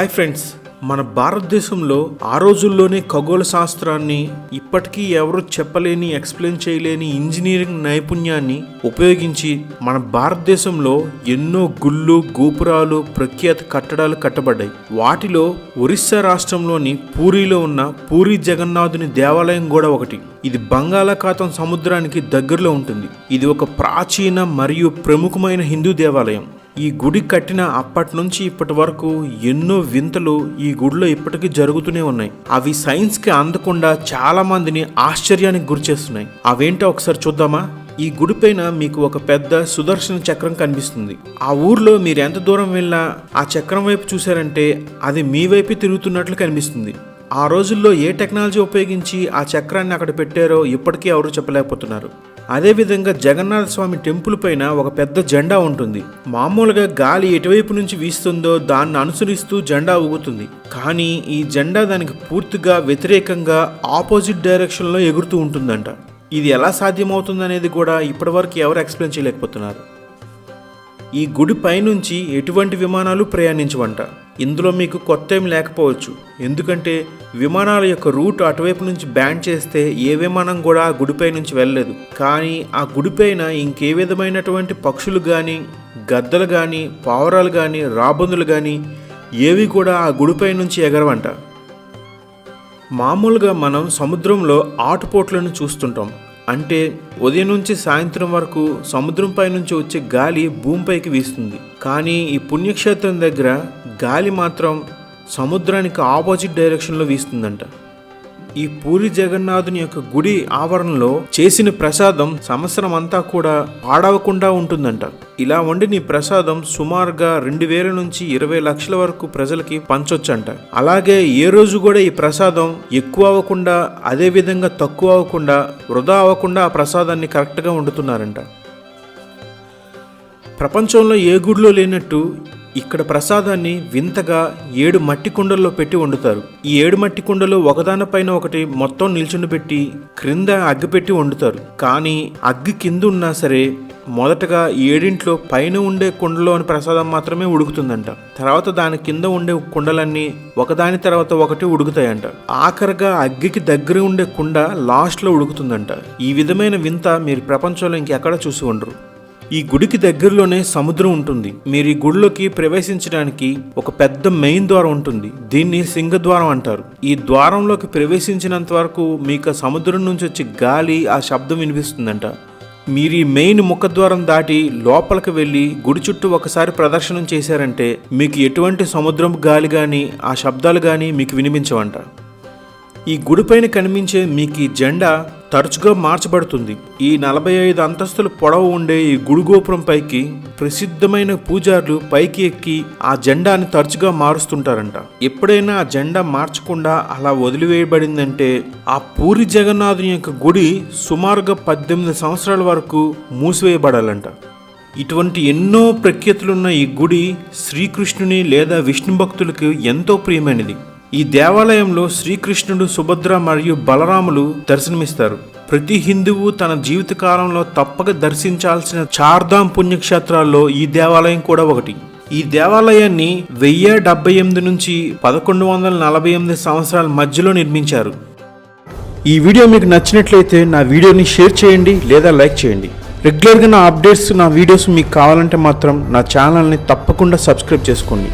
Hi friends మన భారతదేశంలో ఆ రోజుల్లోనే ఖగోళ శాస్త్రాన్ని ఇప్పటికీ ఎవరు చెప్పలేని ఎక్స్ప్లెయిన్ చేయలేని ఇంజనీరింగ్ నైపుణ్యాన్ని ఉపయోగించి మన భారతదేశంలో ఎన్నో గుళ్ళు గోపురాలు ప్రఖ్యాత కట్టడాలు కట్టబడ్డాయి. వాటిలో ఒరిస్సా రాష్ట్రంలోని పూరిలో ఉన్న పూరి జగన్నాథుని దేవాలయం కూడా ఒకటి. ఇది బంగాళాఖాతం సముద్రానికి దగ్గరలో ఉంటుంది. ఇది ఒక ప్రాచీన మరియు ప్రముఖమైన హిందూ దేవాలయం. ఈ గుడి కట్టిన అప్పటి నుంచి ఇప్పటి వరకు ఎన్నో వింతలు ఈ గుడిలో ఇప్పటికీ జరుగుతూనే ఉన్నాయి. అవి సైన్స్కి అందకుండా చాలా మందిని ఆశ్చర్యానికి గురిచేస్తున్నాయి అవేంటో ఒకసారి చూద్దామా? ఈ గుడి పైన మీకు ఒక పెద్ద సుదర్శన చక్రం కనిపిస్తుంది. ఆ ఊర్లో మీరు ఎంత దూరం వెళ్ళినా ఆ చక్రం వైపు చూశారంటే అది మీ వైపు తిరుగుతున్నట్లు కనిపిస్తుంది. ఆ రోజుల్లో ఏ టెక్నాలజీ ఉపయోగించి ఆ చక్రాన్ని అక్కడ పెట్టారో ఇప్పటికీ ఎవరు చెప్పలేకపోతున్నారు. అదేవిధంగా జగన్నాథ స్వామి టెంపుల్ పైన ఒక పెద్ద జెండా ఉంటుంది. మామూలుగా గాలి ఎటువైపు నుంచి వీస్తుందో దాన్ని అనుసరిస్తూ జెండా ఊగుతుంది. కానీ ఈ జెండా దానికి పూర్తిగా వ్యతిరేకంగా ఆపోజిట్ డైరెక్షన్లో ఎగురుతూ ఉంటుందంట. ఇది ఎలా సాధ్యమవుతుందనేది కూడా ఇప్పటివరకు ఎవరు ఎక్స్ప్లెయిన్ చేయలేకపోతున్నారు. ఈ గుడి పైనుంచి ఎటువంటి విమానాలు ప్రయాణించవంట. ఇందులో మీకు కొత్త ఏం లేకపోవచ్చు. ఎందుకంటే విమానాల యొక్క రూట్ అటువైపు నుంచి బ్యాన్ చేస్తే ఏ విమానం కూడా ఆ గుడిపై నుంచి వెళ్ళలేదు. కానీ ఆ గుడిపైన ఇంకే విధమైనటువంటి పక్షులు కానీ గద్దలు కానీ పావురాలు కానీ రాబందులు కానీ ఏవి కూడా ఆ గుడిపై నుంచి ఎగరవంట. మామూలుగా మనం సముద్రంలో ఆటుపోట్లను చూస్తుంటాం. అంటే ఉదయం నుంచి సాయంత్రం వరకు సముద్రంపై నుంచి వచ్చే గాలి భూమిపైకి వీస్తుంది. కానీ ఈ పుణ్యక్షేత్రం దగ్గర గాలి మాత్రం సముద్రానికి ఆపోజిట్ డైరెక్షన్లో వీస్తుందంట. ఈ పూరి జగన్నాథుని యొక్క గుడి ఆవరణలో చేసిన ప్రసాదం సంవత్సరం అంతా కూడా పాడవకుండా ఉంటుందంట. ఇలా వండిన ఈ ప్రసాదం సుమారుగా రెండు వేల నుంచి ఇరవై లక్షల వరకు ప్రజలకి పంచొచ్చంట. అలాగే ఏ రోజు కూడా ఈ ప్రసాదం ఎక్కువ అవ్వకుండా అదే విధంగా తక్కువ అవ్వకుండా వృధా అవ్వకుండా ఆ ప్రసాదాన్ని కరెక్ట్గా వండుతున్నారంట. ప్రపంచంలో ఏ గుడిలో లేనట్టు ఇక్కడ ప్రసాదాన్ని వింతగా ఏడు మట్టి కుండల్లో పెట్టి వండుతారు. ఈ ఏడు మట్టి కుండలు ఒకదానిపైన ఒకటి మొత్తం నిల్చుని పెట్టి క్రింద అగ్గి పెట్టి వండుతారు. కానీ అగ్గి కింద ఉన్నా సరే మొదటగా ఏడింట్లో పైన ఉండే కుండలోని ప్రసాదం మాత్రమే ఉడుకుతుందంట. తర్వాత దాని కింద ఉండే కుండలన్నీ ఒకదాని తర్వాత ఒకటి ఉడుకుతాయంట. ఆఖరిగా అగ్గికి దగ్గర ఉండే కుండ లాస్ట్లో ఉడుకుతుందంట. ఈ విధమైన వింత మీరు ప్రపంచంలో ఇంకెక్కడ చూసి ఉండరు. ఈ గుడికి దగ్గరలోనే సముద్రం ఉంటుంది. మీరు ఈ గుడిలోకి ప్రవేశించడానికి ఒక పెద్ద మెయిన్ ద్వారం ఉంటుంది. దీన్ని సింగద్వారం అంటారు. ఈ ద్వారంలోకి ప్రవేశించినంత వరకు మీకు సముద్రం నుంచి వచ్చే గాలి ఆ శబ్దం వినిపిస్తుందంట. మీరు ఈ మెయిన్ ముఖద్వారం దాటి లోపలికి వెళ్ళి గుడి చుట్టూ ఒకసారి ప్రదర్శనం చేశారంటే మీకు ఎటువంటి సముద్రం గాలి కానీ ఆ శబ్దాలు కానీ మీకు వినిపించవంట. ఈ గుడిపైన కనిపించే మీకు ఈ జెండా తరచుగా మార్చబడుతుంది. ఈ నలభై ఐదు అంతస్తుల పొడవు ఉండే ఈ గుడిగోపురం పైకి ప్రసిద్ధమైన పూజారులు పైకి ఎక్కి ఆ జెండాని తరచుగా మారుస్తుంటారంట. ఎప్పుడైనా ఆ జెండా మార్చకుండా అలా వదిలివేయబడిందంటే ఆ పూరి జగన్నాథుని యొక్క గుడి సుమారుగా పద్దెనిమిది సంవత్సరాల వరకు మూసివేయబడాలంట. ఇటువంటి ఎన్నో ప్రఖ్యాతులున్న ఈ గుడి శ్రీకృష్ణుని లేదా విష్ణు భక్తులకు ఎంతో ప్రియమైనది. ఈ దేవాలయంలో శ్రీకృష్ణుడు సుభద్ర మరియు బలరాములు దర్శనమిస్తారు. ప్రతి హిందువు తన జీవితకాలంలో తప్పక దర్శించాల్సిన చార్ధాం పుణ్యక్షేత్రాల్లో ఈ దేవాలయం కూడా ఒకటి. ఈ దేవాలయాన్ని వెయ్యి డెబ్బై ఎనిమిది నుంచి పదకొండు వందల నలభై ఎనిమిది సంవత్సరాల మధ్యలో నిర్మించారు. ఈ వీడియో మీకు నచ్చినట్లయితే నా వీడియోని షేర్ చేయండి లేదా లైక్ చేయండి. రెగ్యులర్గా నా అప్డేట్స్ నా వీడియోస్ మీకు కావాలంటే మాత్రం నా ఛానల్ని తప్పకుండా సబ్స్క్రైబ్ చేసుకోండి.